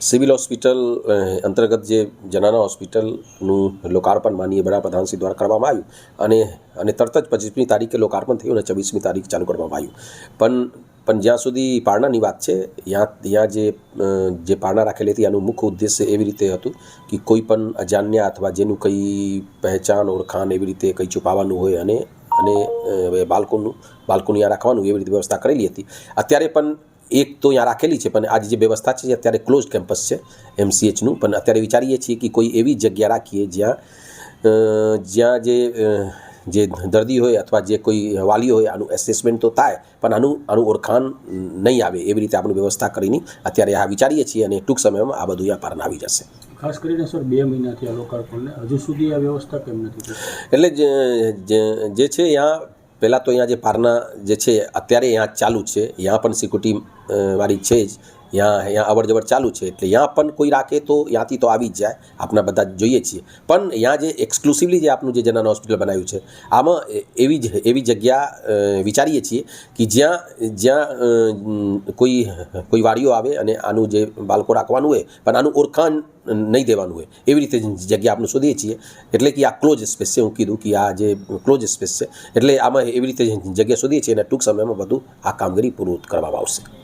Civil hospital અંતર્ગત જે જનાના હોસ્પિટલનું લોકાર્પણ માનનીય વડાપ્રધાનશ્રી દ્વારા કરવામાં આવ્યું અને અને તરત જ પચીસમી તારીખે લોકાર્પણ થયું અને છવ્વીસમી તારીખ ચાલુ કરવામાં આવ્યું. પણ પણ જ્યાં સુધી પારણાની વાત છે ત્યાં ત્યાં જે જે પારણા રાખેલી હતી, આનું મુખ્ય ઉદ્દેશ્ય એવી રીતે હતું કે કોઈ પણ અજાણ્યા અથવા જેનું કંઈ પહેચાન, ઓળખાણ એવી રીતે કંઈ છુપાવવાનું હોય અને અને બાળકોનું બાળકોનું ત્યાં રાખવાનું એવી રીતે વ્યવસ્થા કરેલી હતી. અત્યારે પણ એક તો ત્યાં રાખેલી છે પણ આજે જે વ્યવસ્થા છે અત્યારે ક્લોઝ કેમ્પસ છે એમસીએચનું પણ અત્યારે વિચારીએ છીએ કે કોઈ એવી જગ્યા રાખીએ જ્યાં જ્યાં જે જે દર્દી હોય અથવા જે કોઈ વાલીઓ હોય આનું એસેસમેન્ટ તો થાય પણ આનું આનું ઓળખાણ નહીં આવે એવી રીતે આપણે વ્યવસ્થા કરીને અત્યારે આ વિચારીએ છીએ અને ટૂંક સમયમાં આ બધું અહીંયા પાર આવી જશે. ખાસ કરીને સર બે મહિનાથી આ લોકાર્પણને હજુ સુધી આ વ્યવસ્થા કેમ નથી એટલે જે છે અહીંયા પહેલાં તો અહીંયા જે પારના જે છે, અત્યારે અહીંયા ચાલુ છે. અહીંયા પણ સિક્યુરિટી વાળી છે જ. અહીંયા અહીંયા અવર જવર ચાલુ છે. એટલે અહીંયા પણ કોઈ રાખે તો ત્યાંથી તો આવી જ જાય. આપણા બધા જોઈએ છીએ. પણ અહીંયા જે એક્સક્લુસિવલી જે આપનું જે જનરલ હોસ્પિટલ બનાવ્યું છે, આમાં એવી જ, એવી જગ્યા વિચારીએ છીએ કે જ્યાં જ્યાં કોઈ કોઈ વાડીઓ આવે અને આનું જે બાળકો રાખવાનું હોય, પણ આનું ઓળખાણ નહીં દેવાનું હોય. એવી રીતે જગ્યા આપણે શોધીએ છીએ. એટલે કે આ ક્લોઝ સ્પેસ છે, હું કીધું કે આ જે ક્લોઝ સ્પેસ છે. એટલે આમાં એવી રીતે જગ્યા શોધીએ છીએ અને ટૂંક સમયમાં બધું આ કામગીરી પૂરું કરવામાં આવશે.